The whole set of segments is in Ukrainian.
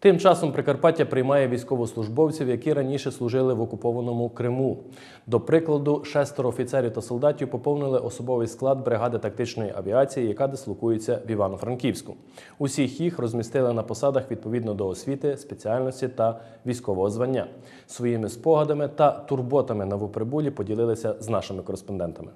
Тим часом Прикарпаття приймає військовослужбовців, які раніше служили в окупованому Криму. До прикладу, шестеро офіцерів та солдатів поповнили особовий склад бригади тактичної авіації, яка дислокується в Івано-Франківську. Усіх їх розмістили на посадах відповідно до освіти, спеціальності та військового звання. Своїми спогадами та турботами новоприбулі поділилися з нашими кореспондентами.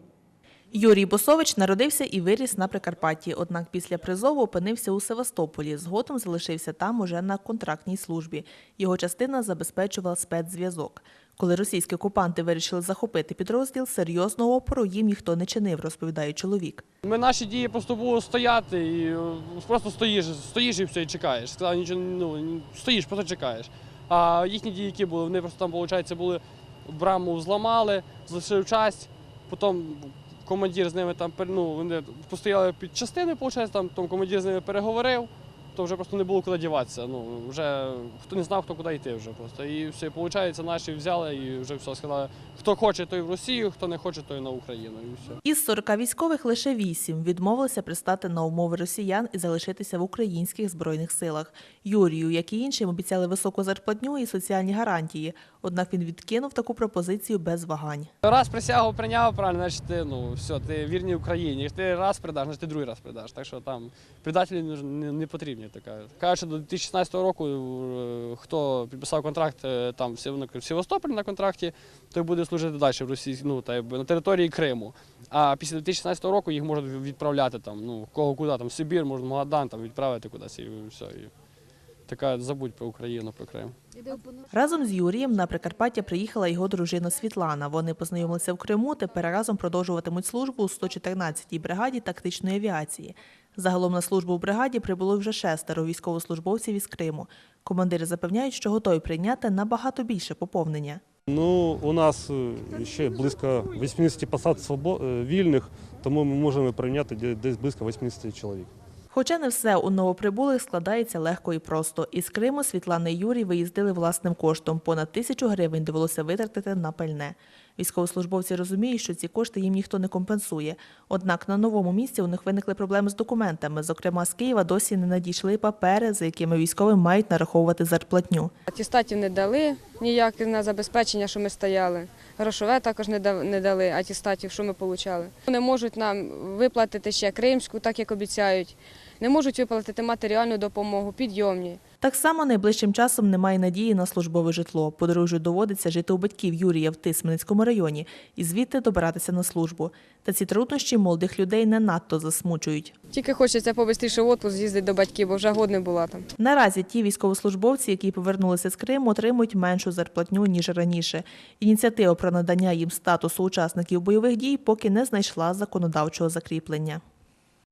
Юрій Босович народився і виріс на Прикарпатті, однак після призову опинився у Севастополі. Згодом залишився там уже на контрактній службі. Його частина забезпечувала спецзв'язок. Коли російські окупанти вирішили захопити підрозділ, серйозного опору їм ніхто не чинив, розповідає чоловік. Ми наші дії просто було стояти і е, просто стоїш, стоїш і все, і чекаєш. Сказав, нічого, ну, стоїш, просто чекаєш. А їхні дії, які були, вони просто там, виходить, були браму зламали, залишив часть, потім командир з ними там ну, вони постояли під частини, виходить, там, там командир з ними переговорив, то вже просто не було куди діватися. Ну, вже хто не знав, хто куди йти вже просто. І все, виходить, наші взяли і вже все сказали, хто хоче, той в Росію, хто не хоче, той на Україну. І все. Із 40 військових лише 8 відмовилися пристати на умови росіян і залишитися в українських збройних силах. Юрію, як і іншим, обіцяли високу зарплатню і соціальні гарантії. Однак він відкинув таку пропозицію без вагань. Раз присягу прийняв, правильно, значить ти, ну, все, ти вірний Україні. Якщо ти раз придаш, значить ти другий раз придаш. Так що там предателі не, не, не. Така. Кажуть, що до 2016 року е, хто підписав контракт е, там в Севастополь на контракті, той буде служити далі в Росії, ну, та, на території Криму. А після 2016 року їх можуть відправляти там, ну, кого куди, там, Сибір, можна Магадан там, відправити кудись і все. Така забудь про Україну, про Крим. Разом з Юрієм на Прикарпаття приїхала його дружина Світлана. Вони познайомилися в Криму. Тепер разом продовжуватимуть службу у 114-й бригаді тактичної авіації. Загалом на службу в бригаді прибуло вже шестеро військовослужбовців із Криму. Командири запевняють, що готові прийняти набагато більше поповнення. Ну, у нас е, ще близько 80 посад свобо- е, вільних, тому ми можемо прийняти десь близько 80 чоловік. Хоча не все у новоприбулих складається легко і просто. Із Криму Світлана і Юрій виїздили власним коштом. Понад тисячу гривень довелося витратити на пальне. Військовослужбовці розуміють, що ці кошти їм ніхто не компенсує. Однак на новому місці у них виникли проблеми з документами. Зокрема, з Києва досі не надійшли папери, за якими військовим мають нараховувати зарплатню. Атестатів не дали ніяк на забезпечення, що ми стояли. Грошове також не дали атестатів, що ми отримали. Не можуть нам виплатити ще кримську, так як обіцяють. Не можуть виплатити матеріальну допомогу, підйомні. Так само найближчим часом немає надії на службове житло. Подружжю доводиться жити у батьків Юрія в Тисменницькому районі і звідти добиратися на службу. Та ці труднощі молодих людей не надто засмучують. Тільки хочеться побистріше в отпуск з'їздити до батьків, бо вже год не була там. Наразі ті військовослужбовці, які повернулися з Криму, отримують меншу зарплатню ніж раніше. Ініціатива про надання їм статусу учасників бойових дій поки не знайшла законодавчого закріплення.